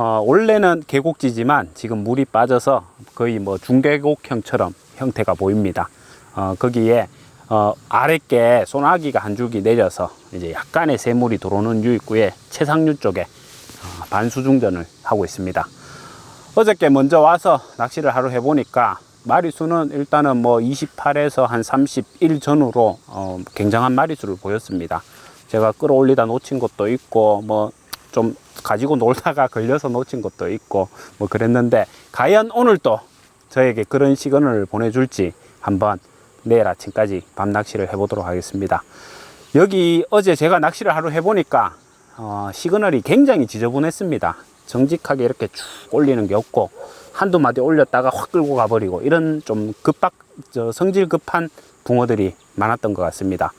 어, 원래는 계곡지지만 지금 물이 빠져서 거의 뭐 중계곡형처럼 형태가 보입니다. 어, 거기에 어, 아랫게 소나기가 한 줄기 내려서 이제 약간의 새물이 들어오는 유입구에 최상류 쪽에 어, 반수중전을 하고 있습니다. 어저께 먼저 와서 낚시를 하루 해보니까 마리수는 일단은 뭐 28에서 한 31 전후로 어, 굉장한 마리수를 보였습니다. 제가 끌어올리다 놓친 것도 있고 뭐 좀 가지고 놀다가 걸려서 놓친 것도 있고 뭐 그랬는데 과연 오늘 또 저에게 그런 시간을 보내줄지 한번 내일 아침까지 밤 낚시를 해보도록 하겠습니다. 여기 어제 제가 낚시를 하루 해보니까 어, 시그널이 굉장히 지저분했습니다. 정직하게 이렇게 쭉 올리는 게 없고 한두 마디 올렸다가 확 끌고 가버리고 이런 좀 급박 저 성질 급한 붕어들이 많았던 것 같습니다.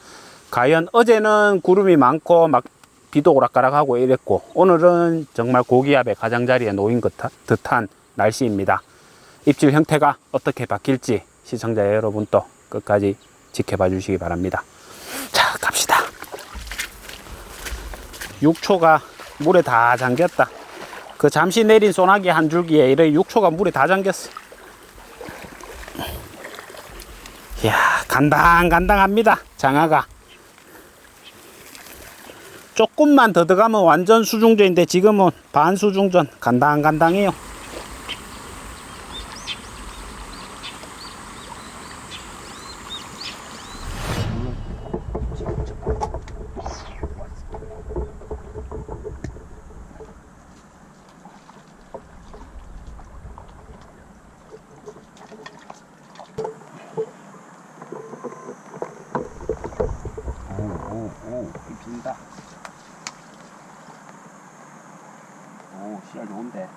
과연 어제는 구름이 많고 막 비도 오락가락하고 이랬고 오늘은 정말 고기압의 가장자리에 놓인 것 듯한 날씨입니다. 입질 형태가 어떻게 바뀔지 시청자 여러분도 끝까지 지켜봐 주시기 바랍니다. 자, 갑시다. 6초가 물에 다 잠겼다. 그 잠시 내린 소나기 한 줄기에 이래 6초가 물에 다 잠겼어. 이야, 간당간당합니다. 장아가. 조금만 더 들어가면 완전 수중전인데 지금은 반수중전. 간당간당해요. 오오오 입힌다 오 씨알 좋은데.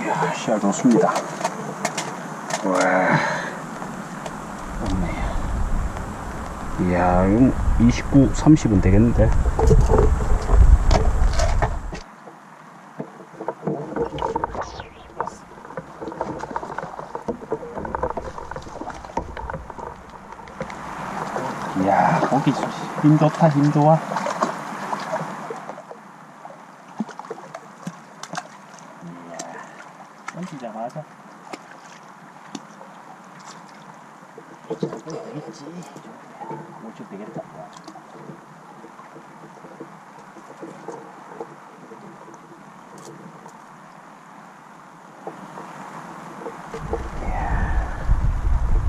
이야 씨알 좋습니다. 와. 좋네. 이야 이거 29, 30은 되겠는데 이야 고기 힘 좋다 힘 좋아 이야 던지자마자 되겠지 오죽 되겠다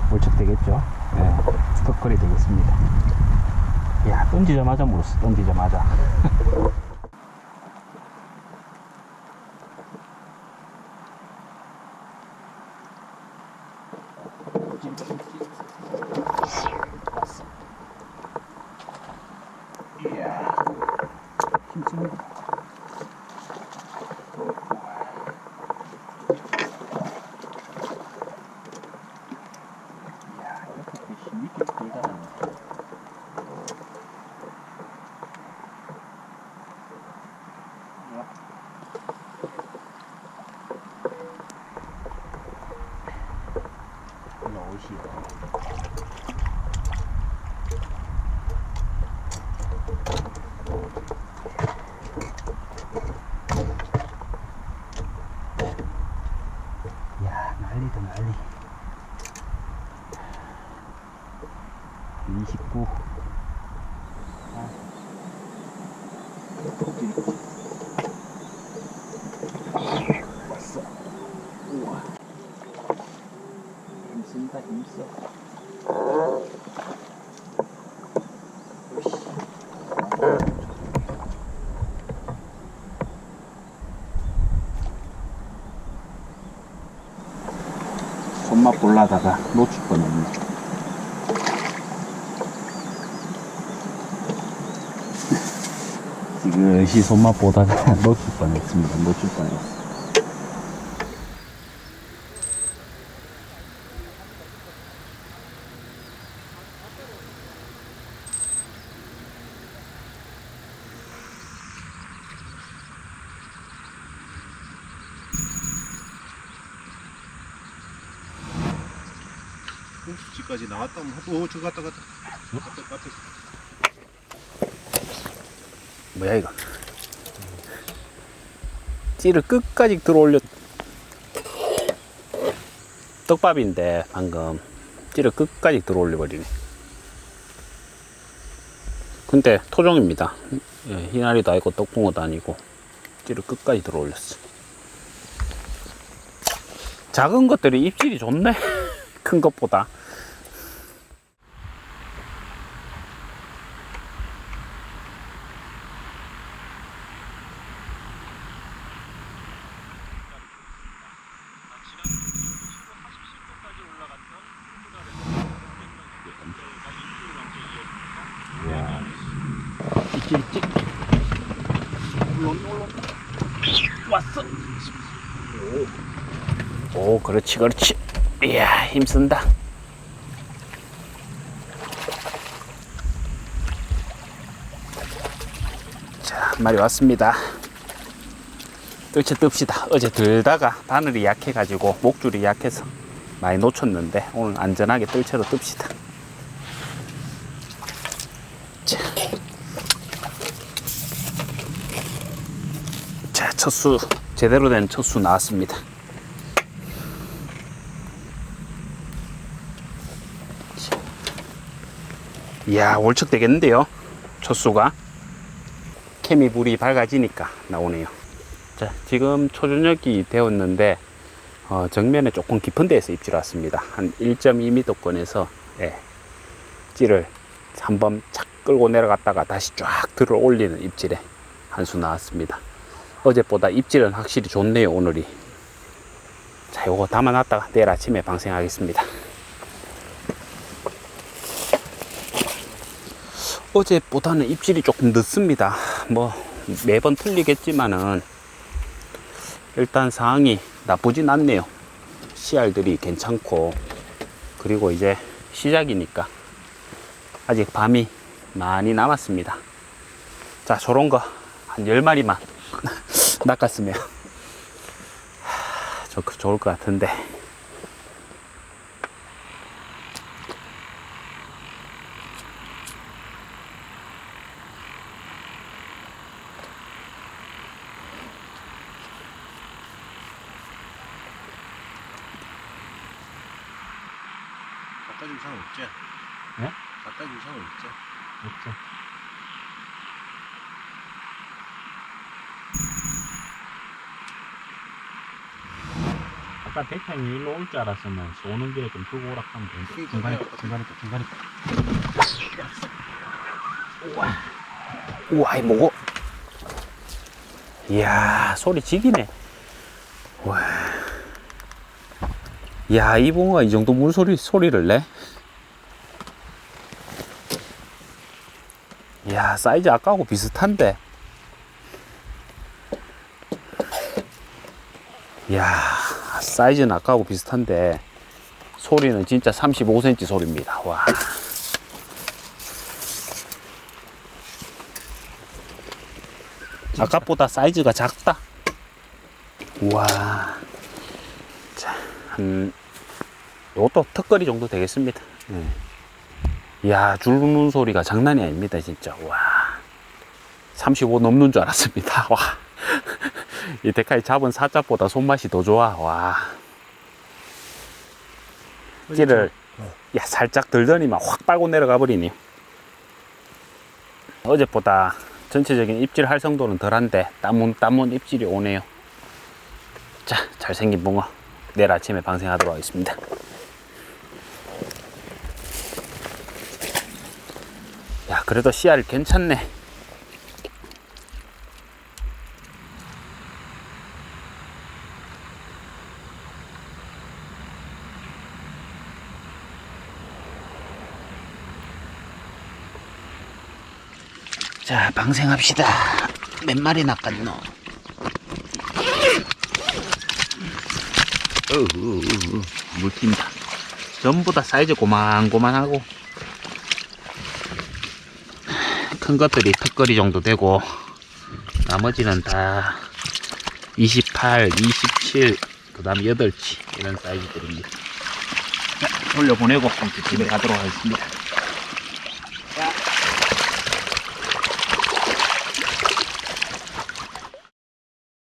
몰척 되겠죠? 네, 스토커리 되겠습니다. 야, 던지자마자 물었어, 던지자마자. 이야, 힘씁니다. 이야, 이렇게 힘있게 들다는 넣으시오. 야, 난리다 난리. 29. 왔어. 우와. 힘쓴다, 힘써. 손맛 볼라다가 놓칠 뻔했네. 이것이 손맛 보다가 놓칠 뻔했습니다. 놓칠 뻔했어. 꼭지까지 나왔다면 오, 저 갔다 갔다. 갔다 갔다. 뭐야 이거? 찌를 끝까지 들어올렸 떡밥인데 방금 찌를 끝까지 들어올려 버리네. 근데 토종입니다. 예, 희나리도 아니고 떡붕어도 아니고 찌를 끝까지 들어올렸어. 작은 것들이 입질이 좋네. 큰 것보다 그렇지 그렇지. 이야 힘쓴다. 자 한 마리 왔습니다. 뜰채 뜹시다. 어제 들다가 바늘이 약해 가지고 목줄이 약해서 많이 놓쳤는데 오늘 안전하게 뜰채로 뜹시다. 자. 자, 첫수 제대로 된 첫수 나왔습니다. 이야, 월척 되겠는데요? 첫수가. 케미 불이 밝아지니까 나오네요. 자, 지금 초저녁이 되었는데, 어, 정면에 조금 깊은 데에서 입질 왔습니다. 한 1.2m권에서, 예, 찌를 한번 착 끌고 내려갔다가 다시 쫙 들어 올리는 입질에 한 수 나왔습니다. 어제보다 입질은 확실히 좋네요, 오늘이. 자, 요거 담아놨다가 내일 아침에 방생하겠습니다. 어제보다는 입질이 조금 늦습니다. 뭐, 매번 틀리겠지만은, 일단 상황이 나쁘진 않네요. 씨알들이 괜찮고, 그리고 이제 시작이니까, 아직 밤이 많이 남았습니다. 자, 저런 거 한 10마리만 낚았으면 하, 좋, 좋을 것 같은데. 줄 사람 없지? 네? 갖다 줄 사람 없지? 없죠. 아까 대창이 일로 올 줄 알았으면 오는 길에 좀 두고 오라 하면 되는데 중간에 중간에 중간에 우와 우와 이 뭐고 이야 소리 지기네 와이 야이 붕어가 이 정도 물소리 소리를 내? 이야 사이즈 아까하고 비슷한데. 이야 사이즈는 아까하고 비슷한데 소리는 진짜 35cm 소리입니다. 와. 아까보다 사이즈가 작다. 우와. 자 한 요것도 턱걸이 정도 되겠습니다. 네. 이야 줄는 소리가 장난이 아닙니다 진짜. 와 35 넘는 줄 알았습니다. 와 이 데카이 잡은 사자보다 손맛이 더 좋아. 와. 찌를 야 살짝 들더니만 확 빨고 내려가 버리니. 어제보다 전체적인 입질 활성도는 덜한데 따문 따문 입질이 오네요. 자 잘생긴 붕어 내일 아침에 방생하도록 하겠습니다 그래도 씨알 괜찮네. 자 방생합시다. 몇 마리 낚았노? 어으으으 물 튄다. 전부 다 사이즈 고만고만하고 큰 것들이 턱걸이 정도 되고 나머지는 다 28, 27, 그 다음 8치 이런 사이즈들입니다. 자, 돌려보내고 집에 가도록 하겠습니다.